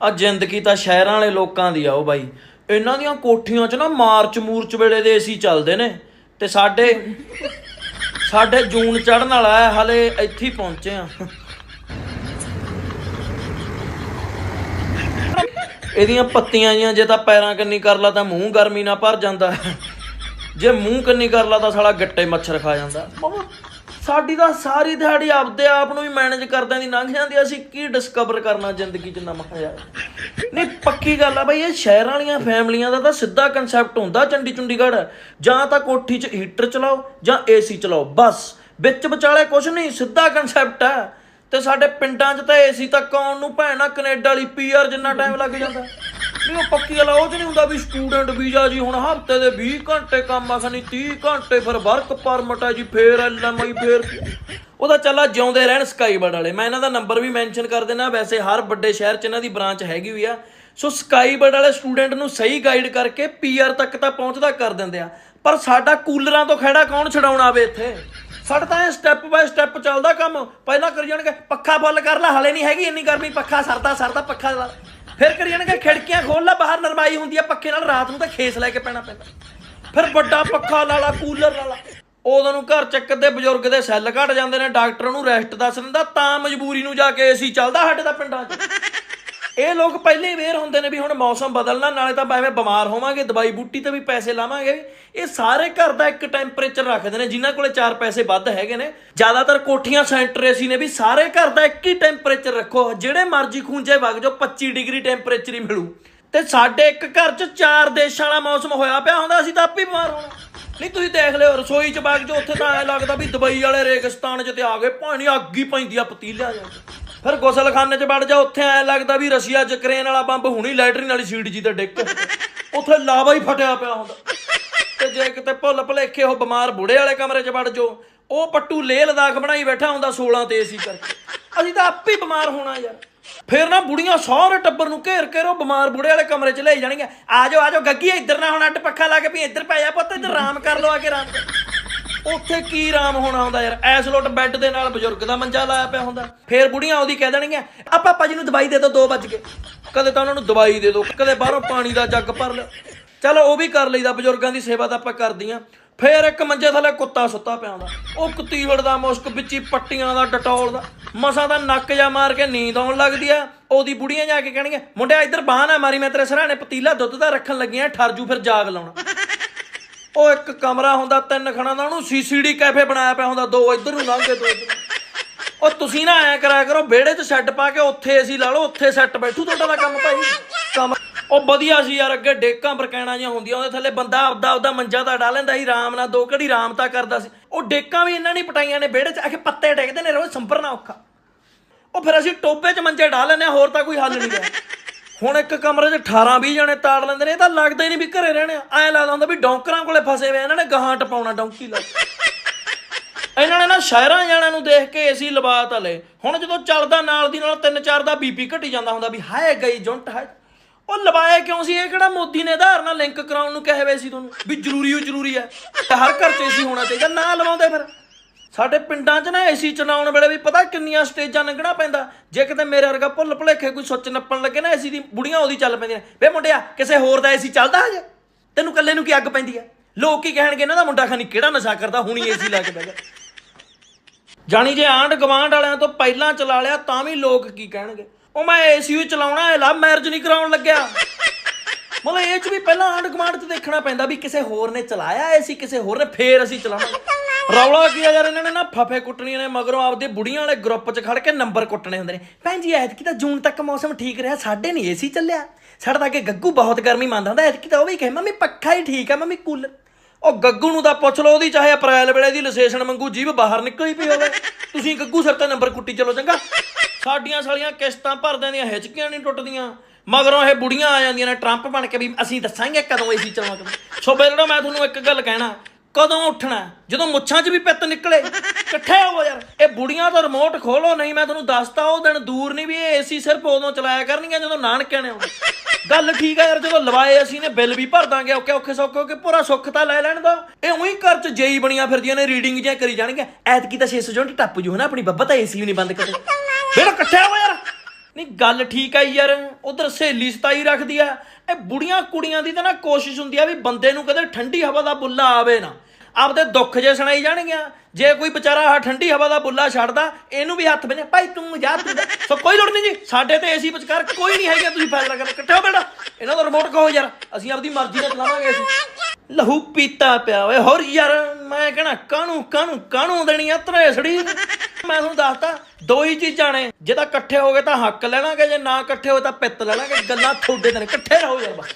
ਆ ਜ਼ਿੰਦਗੀ ਤਾਂ ਸ਼ਹਿਰਾਂ ਵਾਲੇ ਲੋਕਾਂ ਦੀ ਆ ਉਹ ਬਾਈ। ਇਹਨਾਂ ਦੀਆਂ ਕੋਠੀਆਂ 'ਚ ਨਾ ਮਾਰਚ ਮੂਰਚ ਵੇਲੇ ਦੇ ਏਸੀ ਚੱਲਦੇ ਨੇ ਤੇ ਸਾਡੇ ਸਾਡੇ ਜੂਨ ਚੜਨ ਵਾਲਾ ਹੈ, ਹਲੇ ਇੱਥੇ ਹੀ ਪਹੁੰਚੇ ਆ। ਇਹਦੀਆਂ ਪੱਤੀਆਂ ਜੀਆਂ ਜੇ ਤਾਂ ਪੈਰਾਂ ਕੰਨੀ ਕਰ ਲਾ ਤਾਂ ਮੂੰਹ ਗਰਮੀ ਨਾਲ ਭਰ ਜਾਂਦਾ। ਜੇ ਮੂੰਹ ਕੰਨੀ ਕਰ ਲਾ ਤਾਂ ਸਾਲਾ ਗੱਟੇ ਮੱਛਰ ਖਾ ਜਾਂਦਾ। ਸਾਡੀ ਤਾਂ ਸਾਰੀ ਦਿਹਾੜੀ ਆਪਦੇ ਆਪ ਨੂੰ ਹੀ ਮੈਨੇਜ ਕਰਦਿਆਂ ਦੀ ਲੰਘ ਜਾਂਦੀ ਆ। ਅਸੀਂ ਕੀ ਡਿਸਕਵਰ ਕਰਨਾ ਜ਼ਿੰਦਗੀ 'ਚ ਨਵਾਂ ਯਾਰ? ਨਹੀਂ, ਪੱਕੀ ਗੱਲ ਆ ਬਈ, ਇਹ ਸ਼ਹਿਰਾਂ ਵਾਲੀਆਂ ਫੈਮਲੀਆਂ ਦਾ ਤਾਂ ਸਿੱਧਾ ਕਨਸੈਪਟ ਹੁੰਦਾ ਚੰਡੀ ਚੁੰਡੀਗੜ੍ਹ ਜਾਂ ਤਾਂ ਕੋਠੀ 'ਚ ਹੀਟਰ ਚਲਾਓ ਜਾਂ ਏਸੀ ਚਲਾਓ। ਬਸ, ਵਿੱਚ ਵਿਚਾਲੇ ਕੁਝ ਨਹੀਂ, ਸਿੱਧਾ ਕਨਸੈਪਟ ਹੈ ਤੇ ਸਾਡੇ ਪਿੰਡਾਂ 'ਚ ਤਾਂ ਏਸੀ ਤੱਕ ਆਉਣ ਨੂੰ ਭੈਣਾ ਕੈਨੇਡਾ ਵਾਲੀ ਪੀਆਰ ਜਿੰਨਾ ਟਾਈਮ ਲੱਗ ਜਾਂਦਾ। ਨਹੀਂ ਉਹ ਪੱਕੀ ਗੱਲ ਉਹ 'ਚ ਨਹੀਂ ਹੁੰਦਾ ਵੀ ਸਟੂਡੈਂਟ ਵੀਜ਼ਾ ਜੀ ਹੁਣ ਹਫ਼ਤੇ ਦੇ 20 ਘੰਟੇ ਕੰਮ ਆ ਖਣੀ 30 ਘੰਟੇ ਫਿਰ ਵਰਕ ਪਰਮਿਟ ਆ ਜੀ, ਫੇਰ ਐਲਐਮਆਈ ਫੇਰ ਉਹਦਾ ਚੱਲਾ ਜਿਉਂਦੇ ਰਹਿਣ ਸਕਾਈਬਰਡ ਵਾਲੇ। ਮੈਂ ਇਹਨਾਂ ਦਾ ਨੰਬਰ ਵੀ ਮੈਂਸ਼ਨ ਕਰ ਦੇਣਾ ਵੈਸੇ ਹਰ ਵੱਡੇ ਸ਼ਹਿਰ 'ਚ ਇਹਨਾਂ ਦੀ ਬ੍ਰਾਂਚ ਹੈਗੀ ਵੀ ਆ। ਸੋ ਸਕਾਈਬਰਡ ਵਾਲੇ ਸਟੂਡੈਂਟ ਨੂੰ ਸਹੀ ਗਾਈਡ ਕਰਕੇ ਪੀਆਰ ਤੱਕ ਤਾਂ ਪਹੁੰਚਦਾ ਕਰ ਦਿੰਦੇ ਆ। ਪਰ ਸਾਡਾ ਕੂਲਰਾਂ ਤੋਂ ਖੜਾ ਕੌਣ ਛਡਾਉਣ ਆਵੇ ਇੱਥੇ? ਸਾਡਾ ਤਾਂ ਇਹ ਸਟੈਪ ਬਾਏ ਸਟੈਪ ਚੱਲਦਾ ਕੰਮ। ਪਹਿਲਾਂ ਕਰੀ ਜਾਣਗੇ, ਪੱਖਾ ਫੁੱਲ ਕਰ ਲੈ, ਹਲੇ ਨਹੀਂ ਹੈਗੀ ਇੰਨੀ ਗਰਮੀ, ਪੱਖਾ ਸਰਦਾ ਸਰਦਾ, ਪੱਖਾ ਲਾ। ਫਿਰ ਕਰੀ ਜਾਣਗੇ, ਖਿੜਕੀਆਂ ਖੋਲ ਲੈ, ਬਾਹਰ ਨਰਮਾਈ ਹੁੰਦੀ ਆ, ਪੱਖੇ ਨਾਲ ਰਾਤ ਨੂੰ ਤਾਂ ਖੇਸ ਲੈ ਕੇ ਪੈਣਾ ਪੈਂਦਾ। ਫਿਰ ਵੱਡਾ ਪੱਖਾ ਲਾ ਲਾ, ਕੂਲਰ ਲਾ ਲਾ। ਉਦੋਂ ਨੂੰ ਘਰ ਚੱਕਰ ਦੇ ਬਜ਼ੁਰਗ ਦੇ ਸੈੱਲ ਘਟ ਜਾਂਦੇ ਨੇ, ਡਾਕਟਰ ਨੂੰ ਰੈਸਟ ਦੱਸ ਦਿੰਦਾ, ਤਾਂ ਮਜਬੂਰੀ ਨੂੰ ਜਾ ਕੇ ਏਸੀ ਚੱਲਦਾ ਸਾਡੇ ਦਾ ਪਿੰਡਾਂ 'ਚ। ਇਹ ਲੋਕ ਪਹਿਲੇ ਵੇਰ ਹੁੰਦੇ ਨੇ ਵੀ ਹੁਣ ਮੌਸਮ ਬਦਲਣਾ, ਨਾਲੇ ਤਾਂ ਐਵੇਂ ਬਿਮਾਰ ਹੋਵਾਂਗੇ, ਦਵਾਈ ਬੂਟੀ ਤੇ ਵੀ ਪੈਸੇ ਲਾਵਾਂਗੇ। ਇਹ ਸਾਰੇ ਘਰ ਦਾ ਇੱਕ ਟੈਂਪਰੇਚਰ ਰੱਖਦੇ ਨੇ, ਜਿਨ੍ਹਾਂ ਕੋਲੇ 4 ਪੈਸੇ ਵੱਧ ਹੈਗੇ ਨੇ। ਜ਼ਿਆਦਾਤਰ ਕੋਠੀਆਂ ਸੈਂਟਰ ਏਸੀ ਨੇ ਵੀ ਸਾਰੇ ਘਰ ਦਾ ਇੱਕ ਹੀ ਟੈਂਪਰੇਚਰ ਰੱਖੋ, ਜਿਹੜੇ ਮਰਜ਼ੀ ਖੂੰਜੇ ਵਗ ਜਾਓ 25 ਡਿਗਰੀ ਟੈਂਪਰੇਚਰ ਹੀ ਮਿਲੂ। ਤੇ ਸਾਡੇ ਇੱਕ ਘਰ 'ਚ ਚਾਰ ਦੇਸ਼ਾਂ ਵਾਲਾ ਮੌਸਮ ਹੋਇਆ ਪਿਆ ਹੁੰਦਾ, ਅਸੀਂ ਤਾਂ ਆਪੇ ਬਿਮਾਰ ਹੋਣਾ। ਨਹੀਂ, ਤੁਸੀਂ ਦੇਖ ਲਿਓ, ਰਸੋਈ 'ਚ ਵਗ ਜਾਓ, ਉੱਥੇ ਤਾਂ ਐ ਲੱਗਦਾ ਵੀ ਦੁਬਈ ਵਾਲੇ ਰੇਗਿਸਤਾਨ 'ਚ ਤੇ ਆ ਗਏ ਪਾਣੀ ਅੱਗ ਹੀ ਪੈਂਦੀ ਆ ਪਤੀਲਿਆਂ 'ਚ ਫਿਰ ਗੁਸਲਖਾਨੇ 'ਚ ਵੜ ਜਾ, ਉੱਥੇ ਐ ਲੱਗਦਾ ਵੀ ਰਸ਼ੀਆ 'ਚ ਵਾਲਾ ਬੰਬ ਹੁਣੀ ਲੈਟਰਿਨ ਵਾਲੀ ਸੀਟ ਜੀ ਤੇ ਡਿੱਗ ਉੱਥੇ ਲਾਵਾ ਹੀ ਫਟਿਆ ਪਿਆ ਹੁੰਦਾ। ਤੇ ਜੇ ਕਿਤੇ ਭੁੱਲ ਭੁਲੇਖੇ ਉਹ ਬਿਮਾਰ ਬੁੜੇ ਵਾਲੇ ਕਮਰੇ 'ਚ ਵੜ ਜਾਓ ਉਹ ਪੱਟੂ ਲੇਹ ਲਦਾਖ ਬਣਾਈ ਬੈਠਾ ਹੁੰਦਾ 16 ਤੇ ਸੀ ਕਰਕੇ। ਅਸੀਂ ਤਾਂ ਆਪੇ ਬਿਮਾਰ ਹੋਣਾ ਯਾਰ। ਫਿਰ ਨਾ ਬੁੜੀਆਂ ਸਾਰੇ ਟੱਬਰ ਨੂੰ ਘੇਰ ਕੇ ਉਹ ਬਿਮਾਰ ਬੁੜੇ ਵਾਲੇ ਕਮਰੇ 'ਚ ਲੈ ਜਾਣਗੀਆਂ। ਆ ਜਾਓ ਆ ਜਾਓ ਗੱਗੀ ਇੱਧਰ ਨਾ ਹੁਣ ਅੱਡ ਪੱਖਾ ਲਾ ਕੇ ਵੀ ਇੱਧਰ ਪੈ ਜਾ ਪੁੱਤ, ਇੱਧਰ ਆਰਾਮ ਕਰ ਲਓ, ਆ ਕੇ ਆਰਾਮ ਕਰ ਉੱਥੇ ਕੀ ਆਰਾਮ ਹੋਣਾ ਹੁੰਦਾ ਯਾਰ? ਐਸਲੋਟ ਬੈੱਡ ਦੇ ਨਾਲ ਬਜ਼ੁਰਗ ਦਾ ਮੰਜਾ ਲਾਇਆ ਪਿਆ ਹੁੰਦਾ। ਫੇਰ ਬੁੜੀਆਂ ਉਹਦੀ ਕਹਿ ਦੇਣਗੀਆਂ ਆ ਪਾਪਾ ਜੀ ਨੂੰ ਦਵਾਈ ਦੇ ਦਿਓ 2 ਵੱਜ ਕੇ ਕਦੇ ਤਾਂ ਉਹਨਾਂ ਨੂੰ ਦਵਾਈ ਦੇ ਦਿਓ ਕਦੇ ਬਾਹਰੋਂ ਪਾਣੀ ਦਾ ਜੱਗ ਭਰ ਲਿਓ ਚਲੋ ਉਹ ਵੀ ਕਰ ਲਈਦਾ, ਬਜ਼ੁਰਗਾਂ ਦੀ ਸੇਵਾ ਤਾਂ ਆਪਾਂ ਕਰਦੀਆਂ। ਫੇਰ ਇੱਕ ਮੰਜੇ ਥੱਲੇ ਕੁੱਤਾ ਸੁੱਤਾ ਪਿਆ ਹੁੰਦਾ। ਉਹ ਕੁੱਤੀਵੜ ਦਾ, ਮੁਸ਼ਕ ਵਿੱਚੀ ਪੱਟੀਆਂ ਦਾ, ਡਟੋਲ ਦਾ। ਮਸਾਂ ਦਾ ਨੱਕ ਜਾ ਮਾਰ ਕੇ ਨੀਂਦ ਆਉਣ ਲੱਗਦੀ ਆ। ਉਹਦੀ ਬੁੜੀਆਂ ਜਾ ਕੇ ਕਹਿਣਗੇ ਮੁੰਡਿਆ, ਇੱਧਰ ਬਾਹ ਨਾ ਮਾਰੀ, ਮੈਂ ਤੇਰੇ ਸਰਾਣੇ ਪਤੀਲਾ ਦੁੱਧ ਦਾ ਰੱਖਣ ਲੱਗੀਆਂ, ਠਰਜੂ ਫਿਰ ਜਾਗ ਲਾਉਣਾ। ਉਹ ਇੱਕ ਕਮਰਾ ਹੁੰਦਾ, ਤਿੰਨ ਖਣਾ ਦਾ, ਉਹਨੂੰ ਸੀਸੀਡੀ ਕੈਫੇ ਬਣਾਇਆ ਪਿਆ ਹੁੰਦਾ, ਦੋ ਇੱਧਰ ਨੂੰ ਲੰਘੇ ਦੋ ਇੱਧਰ ਨੂੰ। ਉਹ ਤੁਸੀਂ ਨਾ ਐ ਕਰਿਆ ਕਰੋ, ਵਿਹੜੇ 'ਚ ਸੈੱਟ ਪਾ ਕੇ ਉੱਥੇ ਅਸੀਂ ਲਾ ਲਓ, ਉੱਥੇ ਸੈੱਟ ਬੈਠੂ ਤੁਹਾਡਾ ਤਾਂ ਕੰਮ ਭਾਈ। ਕੰਮ ਉਹ ਵਧੀਆ ਸੀ ਯਾਰ, ਅੱਗੇ ਡੇਕਾਂ ਬਰਕੈਣਾ ਜਿਹੀਆਂ ਹੁੰਦੀਆਂ, ਉਹਦੇ ਥੱਲੇ ਬੰਦਾ ਆਪਦਾ ਆਪਦਾ ਮੰਜਾ ਤਾਂ ਡਾ ਲੈਂਦਾ ਸੀ, ਆਰਾਮ ਨਾਲ, ਦੋ ਘੜੀ ਆਰਾਮ ਤਾਂ ਕਰਦਾ ਸੀ। ਉਹ ਡੇਕਾਂ ਵੀ ਇਹਨਾਂ ਨੇ ਪਟਾਈਆਂ ਨੇ ਵਿਹੜੇ 'ਚ, ਆਖੇ ਪੱਤੇ ਡੇਗਦੇ ਨੇ ਰੋਜ਼ ਸੰਭਰਨਾ ਔਖਾ। ਉਹ ਫਿਰ ਅਸੀਂ ਟੋਬੇ 'ਚ ਮੰਜੇ ਢਾ ਲੈਂਦੇ ਹਾਂ, ਹੋਰ ਤਾਂ ਕੋਈ ਹੱਲ ਨਹੀਂ ਹੈ ਹੁਣ ਇੱਕ ਕਮਰੇ 'ਚ 18 20 ਜਣੇ ਤਾੜ ਲੈਂਦੇ ਨੇ, ਇਹ ਤਾਂ ਲੱਗਦਾ ਹੀ ਨਹੀਂ ਵੀ ਘਰੇ ਰਹਿਣੇ ਆ। ਐਂ ਲੱਗਦਾ ਹੁੰਦਾ ਵੀ ਡੌਂਕਰਾਂ ਕੋਲੇ ਫਸੇ ਹੋਏ ਇਹਨਾਂ ਨੇ ਗਾਹਾਂ ਟਪਾਉਣਾ ਡੌਂਕੀ ਲਾ ਇਹਨਾਂ ਨੇ ਨਾ ਸ਼ਹਿਰਾਂ ਜਾਣਿਆਂ ਨੂੰ ਦੇਖ ਕੇ ਏਸੀ ਲਵਾ ਤਾਂ ਲਏ। ਹੁਣ ਜਦੋਂ ਚੱਲਦਾ ਨਾਲ ਦੀ ਨਾਲ ਤਿੰਨ ਚਾਰ ਦਾ ਬੀਪੀ ਘਟੀ ਜਾਂਦਾ ਹੁੰਦਾ ਵੀ ਹਾਏ ਗਈ ਜੁੰਟ ਹੈ ਉਹ ਲਵਾਇਆ ਕਿਉਂ ਸੀ? ਇਹ ਕਿਹੜਾ ਮੋਦੀ ਨੇ ਆਧਾਰ ਨਾਲ ਲਿੰਕ ਕਰਾਉਣ ਨੂੰ ਕਹੇ ਹੋਏ ਸੀ ਤੁਹਾਨੂੰ? ਵੀ ਜ਼ਰੂਰੀ ਹੋ ਜ਼ਰੂਰੀ ਹੈ ਤੇ ਹਰ ਘਰ 'ਚ ਏਸੀ ਹੋਣਾ ਚਾਹੀਦਾ, ਨਾ ਲਵਾਉਂਦੇ ਫਿਰ। ਸਾਡੇ ਪਿੰਡਾਂ 'ਚ ਨਾ ਏਸੀ ਚਲਾਉਣ ਵੇਲੇ ਵੀ ਪਤਾ ਕਿੰਨੀਆਂ ਸਟੇਜਾਂ ਲੰਘਣਾ ਪੈਂਦਾ। ਜੇ ਕਿਤੇ ਮੇਰੇ ਵਰਗਾ ਭੁੱਲ ਭੁਲੇਖੇ ਕੋਈ ਸੁੱਚ ਨੱਪਣ ਲੱਗੇ ਨਾ ਏਸੀ ਦੀ, ਬੁੜੀਆਂ ਉਹਦੀ ਚੱਲ ਪੈਂਦੀਆਂ ਨੇ। ਵੇ ਮੁੰਡਿਆ, ਕਿਸੇ ਹੋਰ ਦਾ ਏਸੀ ਚੱਲਦਾ ਹਜੇ? ਤੈਨੂੰ ਇਕੱਲੇ ਨੂੰ ਕੀ ਅੱਗ ਪੈਂਦੀ ਆ? ਲੋਕ ਕੀ ਕਹਿਣਗੇ ਇਹਨਾਂ ਦਾ ਮੁੰਡਾ ਖਾਨੀ ਕਿਹੜਾ ਨਸ਼ਾ ਕਰਦਾ, ਹੁਣੀ ਏਸੀ ਲਾ ਕੇ ਬਹਿ ਗਿਆ। ਜਾਣੀ ਜੇ ਆਂਡ ਗਵਾਂਡ ਵਾਲਿਆਂ ਤੋਂ ਪਹਿਲਾਂ ਚਲਾ ਲਿਆ, ਤਾਂ ਵੀ ਲੋਕ ਕੀ ਕਹਿਣਗੇ? ਉਹ ਮੈਂ ਏਸੀ ਵੀ ਚਲਾਉਣਾ ਹੈ, ਲਵ ਮੈਰਿਜ ਨਹੀਂ ਕਰਾਉਣ ਲੱਗਿਆ। ਮਤਲਬ ਇਹ ਚ ਵੀ ਪਹਿਲਾਂ ਆਂਡ ਗਵਾਂਡ ਚ ਦੇਖਣਾ ਪੈਂਦਾ ਵੀ ਕਿਸੇ ਹੋਰ ਨੇ ਚਲਾਇਆ ਏਸੀ ਕਿਸੇ ਹੋਰ ਨੇ ਫੇਰ ਅਸੀਂ ਚਲਾਵਾਂਗੇ ਰੌਲਾ ਕੀ ਆ ਯਾਰ, ਇਹਨਾਂ ਨੇ ਨਾ ਫਫੇ ਕੁੱਟਣੀਆਂ ਨੇ, ਮਗਰੋਂ ਆਪਦੇ ਬੁੜੀਆਂ ਵਾਲੇ ਗਰੁੱਪ 'ਚ ਖੜ ਕੇ ਨੰਬਰ ਕੁੱਟਣੇ ਹੁੰਦੇ ਨੇ। ਭੈਣ ਜੀ, ਐਤਕੀ ਤਾਂ ਜੂਨ ਤੱਕ ਮੌਸਮ ਠੀਕ ਰਿਹਾ, ਸਾਡੇ ਨਹੀਂ ਏਸੀ ਚੱਲਿਆ। ਸਾਡਾ ਤਾਂ ਅੱਗੇ ਗੱਗੂ ਬਹੁਤ ਗਰਮੀ ਮੰਨਦਾ ਹੁੰਦਾ, ਐਤਕੀ ਤਾਂ ਉਹ ਵੀ ਕਹੇ, ਮੰਮੀ, ਪੱਖਾ ਹੀ ਠੀਕ ਆ, ਮੰਮੀ ਕੂਲਰ ਉਹ ਗੱਗੂ ਨੂੰ ਤਾਂ ਪੁੱਛ ਲਓ ਉਹਦੀ, ਚਾਹੇ ਅਪ੍ਰੈਲ ਵੇਲੇ ਦੀ ਲਸੇਸ਼ਨ ਮੰਗੂ ਜੀਭ ਬਾਹਰ ਨਿਕਲੀ ਪਈ ਹੋਵੇ। ਤੁਸੀਂ ਗੱਗੂ ਸਿਰ ਤਾਂ ਨੰਬਰ ਕੁੱਟੀ ਚਲੋ, ਚੰਗਾ। ਸਾਡੀਆਂ ਸਾਲੀਆਂ ਕਿਸ਼ਤਾਂ ਭਰਦਿਆਂ ਦੀਆਂ ਹਿਚਕੀਆਂ ਨਹੀਂ ਟੁੱਟਦੀਆਂ। ਮਗਰੋਂ ਇਹ ਬੁੜੀਆਂ ਆ ਜਾਂਦੀਆਂ ਨੇ ਟਰੰਪ ਬਣ ਕੇ ਵੀ ਅਸੀਂ ਦੱਸਾਂਗੇ ਕਦੋਂ ਏਸੀ ਚਲਾਉਣਾ ਸੋ ਬੇਲੜੋ, ਮੈਂ ਤੁਹਾਨੂੰ ਇੱਕ ਗੱਲ ਕਹਿਣਾ ਕਦੋਂ ਉੱਠਣਾ ਜਦੋਂ ਮੁੱਛਾਂ 'ਚ ਵੀ ਪਿੱਤ ਨਿਕਲੇ। ਇਕੱਠੇ ਹੋ ਯਾਰ। ਇਹ ਬੁੜੀਆਂ ਤੋਂ ਰਿਮੋਟ ਖੋਲੋ, ਨਹੀਂ ਮੈਂ ਤੁਹਾਨੂੰ ਦੱਸਤਾ, ਉਹ ਦਿਨ ਦੂਰ ਨਹੀਂ ਵੀ ਇਹ ਏਸੀ ਸਿਰਫ ਉਦੋਂ ਚਲਾਇਆ ਕਰਨਗੀਆਂ ਜਦੋਂ ਨਾਨਕਿਆਂ ਨੇ ਆਉਣਾ। ਗੱਲ ਠੀਕ ਆ ਯਾਰ, ਜਦੋਂ ਲਵਾਏ ਅਸੀਂ ਨੇ, ਬਿੱਲ ਵੀ ਭਰ ਦਾਂਗੇ ਓਕੇ ਔਖੇ ਸੌਖੇ ਹੋ ਕੇ ਪੂਰਾ ਸੁੱਖ ਤਾਂ ਲੈ ਲੈਣ ਦੋ। ਇਹ ਉਹੀ ਘਰ 'ਚ ਜੇਈ ਬਣੀਆਂ ਫਿਰਦੀਆਂ ਨੇ ਰੀਡਿੰਗ ਜਿਹਾ ਕਰੀ ਜਾਣਗੀਆਂ। ਐਤਕੀ ਤਾਂ 600 ਯੂਨਿਟ ਟੱਪ ਜੂ ਹਨਾ, ਆਪਣੀ ਬੱਬਾ ਤਾਂ ਏਸੀ ਵੀ ਨਹੀਂ ਬੰਦ ਕਰਦੇ ਬੇੜਾ ਇਕੱਠੇ ਹੋ ਯਾਰ। ਨਹੀਂ, ਗੱਲ ਠੀਕ ਆ ਯਾਰ, ਉਧਰ ਸਹੇਲੀ ਸਤਾਈ ਰੱਖਦੀ ਆ। ਇਹ ਬੁੜੀਆਂ ਕੁੜੀਆਂ ਦੀ ਤਾਂ ਨਾ ਕੋਸ਼ਿਸ਼ ਹੁੰਦੀ ਆ ਵੀ ਬੰਦੇ ਨੂੰ ਕਦੇ ਠੰਡੀ ਹਵਾ ਦਾ ਬੁੱਲਾ ਆਵੇ ਨਾ। ਆਪਦੇ ਦੁੱਖ ਜੇ ਸੁਣਾਈ ਜਾਣਗੀਆਂ। ਜੇ ਕੋਈ ਵਿਚਾਰਾ ਆ ਠੰਡੀ ਹਵਾ ਦਾ ਬੁੱਲਾ ਛੱਡਦਾ, ਇਹਨੂੰ ਵੀ ਹੱਥ ਬੰਨੇ ਭਾਈ ਤੂੰ ਜਾ ਤੂੰ ਜਾ। ਸੋ ਕੋਈ ਲੋੜ ਨਹੀਂ ਜੀ, ਸਾਡੇ ਤੇ ਏਸੀ ਵਿਚਕਾਰ ਕੋਈ ਨਹੀਂ ਹੈਗਾ, ਤੁਸੀਂ ਫੈਸਲਾ ਕਰੋ। ਇਕੱਠੇ ਹੋ ਬੇਟਾ ਇਹਨਾਂ ਦਾ ਰਿਮੋਟ ਕਹੋ ਯਾਰ, ਅਸੀਂ ਆਪਦੀ ਮਰਜ਼ੀ ਨਾਲ ਚਲਾਵਾਂਗੇ ਅਸੀਂ ਲਹੂ ਪੀਤਾ ਪਿਆ ਓਏ, ਹੋਰ ਯਾਰ, ਮੈਂ ਕਹਣਾ, ਕਾਹਨੂੰ ਕਾਹਨੂੰ ਕਾਹਨੂੰ ਦੇਣੀ ਆ ਧਰੇਸੜੀ ਮੈਂ ਤੁਹਾਨੂੰ ਦੱਸਤਾ ਦੋ ਹੀ ਚੀਜ਼ਾਂ ਨੇ। ਜੇ ਤਾਂ ਇਕੱਠੇ ਹੋ ਗਏ ਤਾਂ ਹੱਕ ਲੈਣਾਗੇ ਜੇ ਨਾ ਇਕੱਠੇ ਹੋਏ ਤਾਂ ਪਿੱਤ ਲੈਣਾਗੇ ਗੱਲਾਂ ਤੁਹਾਡੇ ਤੇ ਇਕੱਠੇ ਰਹੋ ਯਾਰ ਬਸ।